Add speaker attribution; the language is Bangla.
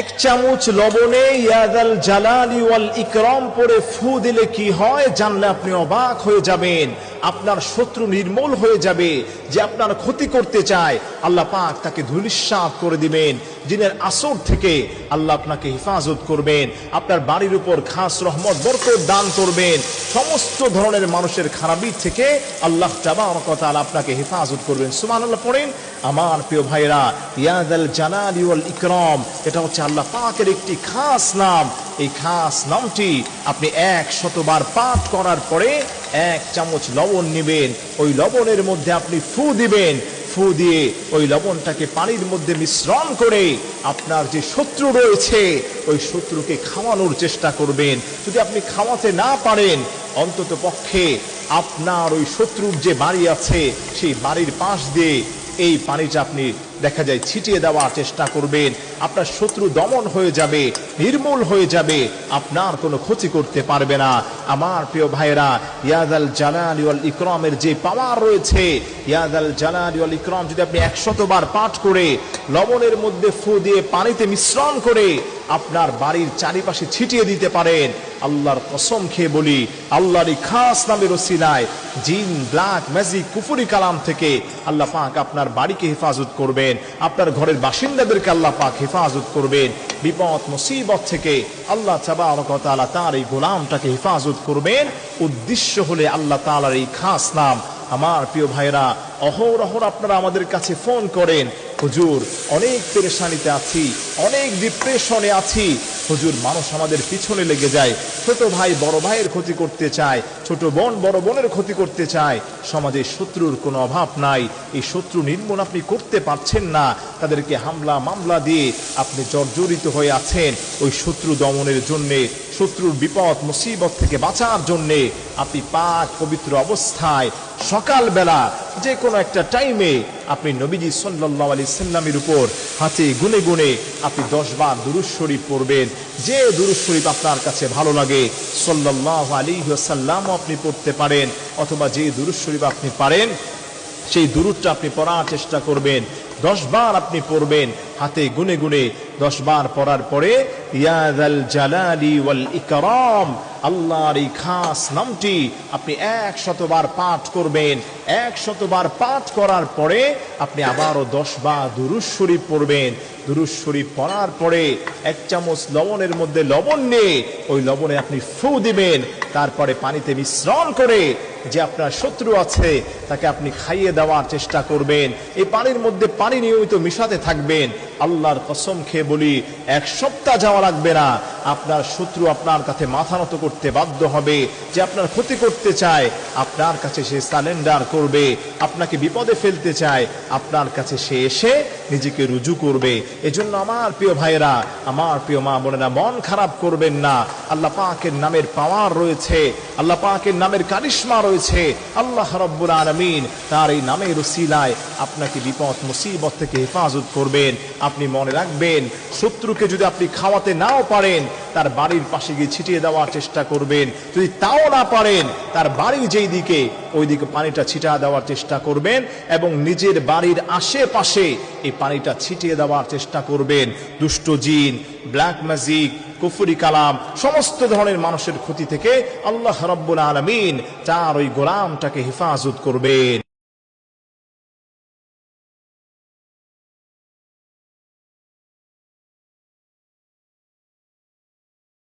Speaker 1: এক চামচ লবণে ইয়াদাল জালালি ওয়াল ইকরাম পরে ফু দিলে কি হয়? জানলে আপনি অবাক হয়ে যাবেন। আপনার শত্রু নির্মূল হয়ে যাবে যে আপনার ক্ষতি করতে চায়। আল্লাহ পাক তাকে ধুলিস্বাদ করে দিবেন। দিনের আসর থেকে আল্লাহ আপনাকে হেফাজত করবেন। আপনার বাড়ির উপর খাস রহমত, বরকত দান করবেন। সমস্ত ধরনের মানুষের খারাপি থেকে আল্লাহ তাবারকাল আপনাকে হেফাজত করবেন। সুমান আল্লাহ পড়েন, আমার প্রিয় ভাইরা ইয়াদাল জালালি ইকরাম এটা হচ্ছে আল্লাহ পাকের একটি খাস নাম। এই খাস নামটি আপনি এক শতবার পাঠ করার পরে এক চামচ লবণ নেবেন। ওই লবণের মধ্যে আপনি ফু দিবেন। ফু দিয়ে ওই লবণটাকে পানির মধ্যে মিশ্রণ করে আপনার যে শত্রু রয়েছে, ওই শত্রুকে খাওয়ানোর চেষ্টা করবেন। যদি আপনি খাওয়াতে না পারেন অন্তত পক্ষে আপনার ওই শত্রুর যে বাড়ি আছে, সেই বাড়ির পাশ দিয়ে এই পানিটা আপনি দেখা যায়, ছিটিয়ে দেওয়ার চেষ্টা করবেন। আপনার শত্রু দমন হয়ে যাবে, নির্মূল হয়ে যাবে। আপনার কোনো ক্ষতি করতে পারবে না। আমার প্রিয় ভাইরা ইয়াদাল জালালি ওয়াল ইকরামের যে পাওয়ার রয়েছে, ইয়াদাল জালালি ওয়াল ইকরাম যদি আপনি একশতবার পাঠ করে, লবণের মধ্যে ফু দিয়ে পানিতে মিশ্রণ করে আপনার বাড়ির চারিপাশে ছিটিয়ে দিতে পারেন। আল্লাহর কসম খেয়ে বলি আল্লাহর এই খাস নামের ওসিলায় জিন, ব্ল্যাক, ম্যাজিক, কুফুরি কালাম থেকে আল্লাহ পাক আপনার বাড়িকে হেফাজত করবেন। আপনার ঘরের বাসিন্দাদেরকে আল্লাহ পাক হেফাজত করবেন। বিপদ, মুসিবত থেকে আল্লাহ চাবা তার এই গোলামটাকে হেফাজত করবেন। উদ্দেশ্য হলে আল্লাহ তালার এই খাস নাম। আমার প্রিয় ভাইরা অহরহর আপনারা আমাদের কাছে ফোন করেন। হুজুর, অনেক পেরেশানিতে আছি, অনেক ডিপ্রেশনে আছি। হুজুর, মানুষ আমাদের পিছনে লেগে যায়, ছোট ভাই বড় ভাইয়ের ক্ষতি করতে চায়, ছোট বোন বড় বোনের ক্ষতি করতে চায়। সমাজে শত্রুর কোনো অভাব নাই, এই শত্রু নির্মূল আপনি করতে পারছেন না। তাদেরকে হামলা, মামলা দিয়ে আপনি জর্জরিত হয়ে আছেন। ওই শত্রু দমনের জন্যে, শত্রুর বিপদ, মুসিবত থেকে বাঁচার জন্যে আপনি পাক, পবিত্র অবস্থায় সকালবেলা যে কোনো একটা টাইমে আপনি নবীজি সাল্লাহ আলি সাল্লামের উপর হাতে গুনে গুনে আপনি দশ বার দুরুজ শরীফ পড়বেন। যে দুরুজ শরীফ আপনার কাছে ভালো লাগে সাল্লাহ আলী সাল্লামও আপনি পড়তে পারেন, অথবা যে দুরুজ শরীফ আপনি পারেন, সেই দুরুদটা আপনি পড়ার চেষ্টা করবেন। দশ বার আপনি পড়বেন হাতে গুনে গুনে দশ বার পড়ার পরে ইয়াদাল ওয়াল আল্লাহর এই খাস নামটি আপনি এক শতবার পাঠ করবেন। এক শতবার পাঠ করার পরে আপনি আবারও দশ বার দুরুজ শরীফ পড়বেন। দুরুজ শরীফ পড়ার পরে এক চামচ লবণের মধ্যে লবণ নিয়ে ওই লবণে আপনি ফু দিবেন। তারপরে পানিতে মিশ্রণ করে যে আপনার শত্রু আছে, তাকে আপনি খাইয়ে দেওয়ার চেষ্টা করবেন। এই পানির মধ্যে পানি নিয়মিত মিশাতে থাকবেন। আল্লাহর কসম খেয়ে বলি এক সপ্তাহ যাওয়া লাগবে না। আপনার শত্রু আপনার কাছে মাথা নত করতে বাধ্য হবে যে আপনার ক্ষতি করতে চায়। আপনার কাছে সে সালেন্ডার করবে। আপনাকে বিপদে ফেলতে চায়। আপনার কাছে সে এসে নিজেকে রুজু করবে। এজন্য আমার প্রিয় ভাইরা আমার প্রিয় মা বোনেরা, মন খারাপ করবেন না। আল্লাহ পাকের নামের পাওয়ার রয়েছে। আল্লাহ পাকের নামের কারিশ্মা রয়েছে। আল্লাহ রব্বুল আলমিন তার এই নামের উসিলায় আপনাকে বিপদ, মুসিবত থেকে হেফাজত করবেন। আপনি মনে রাখবেন, শত্রুকে যদি আপনি খাওয়াতে নাও পারেন তার বাড়ির পাশে গিয়ে ছিটিয়ে দেওয়ার চেষ্টা করবেন। যদি তাও না পারেন, তার বাড়ির যেই দিকে, ওই দিকে পানিটা ছিটা দেওয়ার চেষ্টা করবেন এবং নিজের বাড়ির আশেপাশে এই পানিটা ছিটিয়ে দেওয়ার চেষ্টা করবেন। দুষ্ট জিন, ব্ল্যাক ম্যাজিক, কুফুরি কালাম, সমস্ত ধরনের মানুষের ক্ষতি থেকে আল্লাহ রব্বুল আলমিন তার ওই গোলামটাকে হেফাজত করবেন।